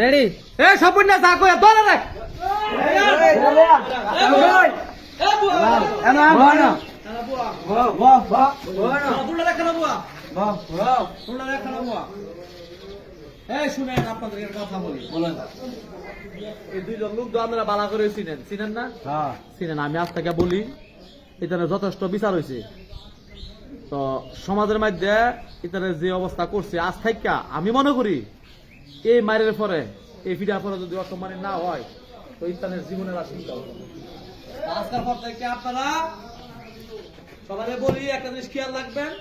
Ready এ সপুন না রাখ না চিনেন আমি আজ থেকে বলি এখানে যথেষ্ট বিচার হয়েছে তো সমাজের মধ্যে এখানে যে অবস্থা করছে আজ থেকে আমি মনে করি এই মারের পরে, এই ফিডার পরে যদি অসম্মানী না হয়, তো ইসলামের জীবনের আজকের পর থেকে আপনারা সবাই বলি, একটা জিনিস খেয়াল রাখবেন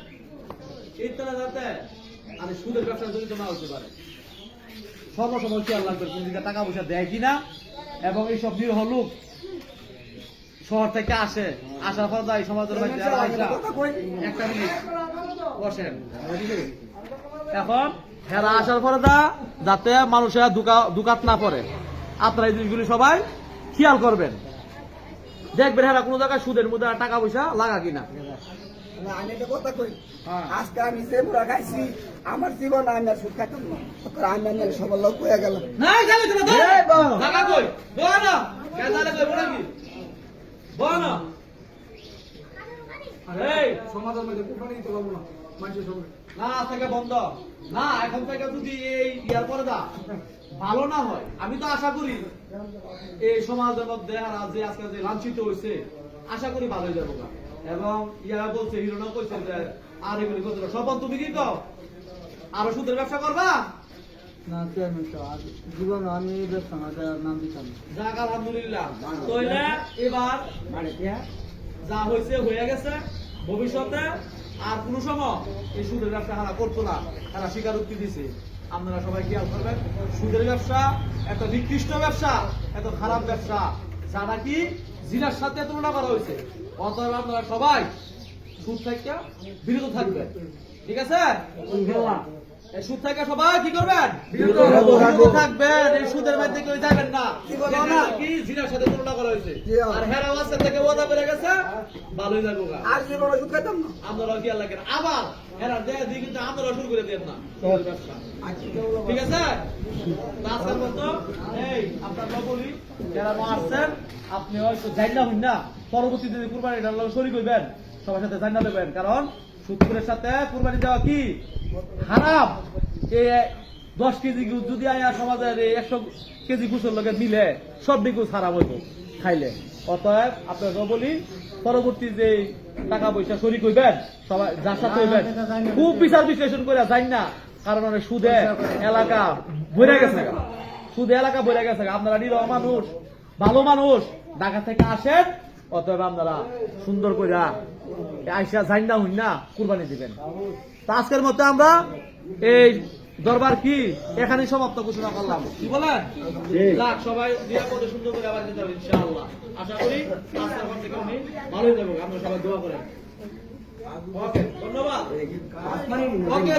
যাতে আমি সুদের ব্যবসা জড়িত না হতে পারে। খেয়াল রাখবেন কোন দিকে টাকা পয়সা দেয় কিনা, এবং এইসব নিরহ লোক শহর থেকে আসে, আসার পর যায় সমাজের একটা মিনিট, বসেন। এখন হেরা আসার পরে দা যাতে মানুষের দুকাত না পড়ে। আপনারা এই জিনিসগুলি সবাই খেয়াল করবেন। দেখবেন হেরা কোনো জায়গায় সুদের মধ্যে টাকা পয়সা লাগা কিনা। আমি কথা কই। হ্যাঁ। আজকে আমি যে পুরা খাইছি আমার জীবন আমি আর সুখ খাইতাম না। তখন আমি সবার লোক কয়ে গেলাম। নাই যাবে তো না এই বাবা। টাকা কই? বল না। কই বলে কি? বল না। সমাজের মধ্যে কুপানি তো না। মানুষের সঙ্গে। না আজ থেকে বন্ধ। না এখন থেকে যদি এই ইয়ার পরে দা ভালো না হয় আমি তো আশা করি এই সমাজের মধ্যে আর যে আজকে যে লাঞ্ছিত হয়েছে আশা করি ভালো হয়ে যাব গা। এবং ইয়ারা বলছে হিরোনা কইছে যে আর এগুলি করতে। স্বপন তুমি কি কও? আরও সুদের ব্যবসা করবা? না চেয়ারম্যান জীবন আমি এই ব্যবসা নাম দিতাম যাক আলহামদুলিল্লাহ। তাইলে এবার মানে যা হয়েছে হয়ে গেছে। ভবিষ্যতে আর কোনো সময় এই সুদের ব্যবসা হারা করতো না। তারা স্বীকারোক্তি দিছে আপনারা সবাই খেয়াল করবেন, সুদের ব্যবসা এত নিকৃষ্ট ব্যবসা, এত খারাপ ব্যবসা। যা নাকি জিনার সাথে তুলনা করা হয়েছে? অতএব আপনারা সবাই সুদ থেকে বিরত থাকবেন। ঠিক আছে? এই সুদ থেকে সবাই কি করবেন? বিরত থাকব। বিরত থাকবেন এই সুদের মধ্যে কেউ যাবেন না। কি যেটা না? নাকি জিনার সাথে তুলনা করা হয়েছে। আর হেরা ওয়াসের থেকে ওয়াদা বেড়ে গেছে ভালোই যাব আর। জীবনে সুখ খাইতাম না। আপনারা কি লাগে না আবার হেরা দেয় দিয়ে কিন্তু আপনারা শুরু করে দেন না। ঠিক আছে? আজকের মতো এই আপনার বলি যারা মারছেন আপনি হয়তো জাইনা হইন না। পরবর্তীতে যদি কুরবানি হইবেন সবার সাথে জাইনা দেবেন। কারণ শুক্রের সাথে কুরবানি দেওয়া কি? খারাপ এই দশ কেজি গু- যদি আয়া সমাজের একশো কেজি গুছের লগে মিলে সব বিগুছ খারাপ হইব খাইলে। অতএব আপনাকে বলি পরবর্তী যে টাকা পয়সা শরিক হইবেন সবাই যার সাথে হইবেন খুব বিচার বিশ্লেষণ করে যাই না কারণ অনেক সুদে এলাকা ভরে গেছে সুদে এলাকা ভরে গেছে। আপনারা নিরহ মানুষ ভালো মানুষ ঢাকা থেকে আসেন অতএব আপনারা সুন্দর করে আইসা জাইন্দা হই না কুরবানি দিবেন। তা আজকের মতো আমরা এই দরবার কি এখানে সমাপ্ত ঘোষণা করলাম। কি বলেন? সবাই নিরাপদে সুন্দর করে আবার যেতে হবে ইনশাআল্লাহ। আশা করি আজকের পর থেকে উনি ভালো আপনারা সবাই দোয়া করেন। ওকে ধন্যবাদ। ওকে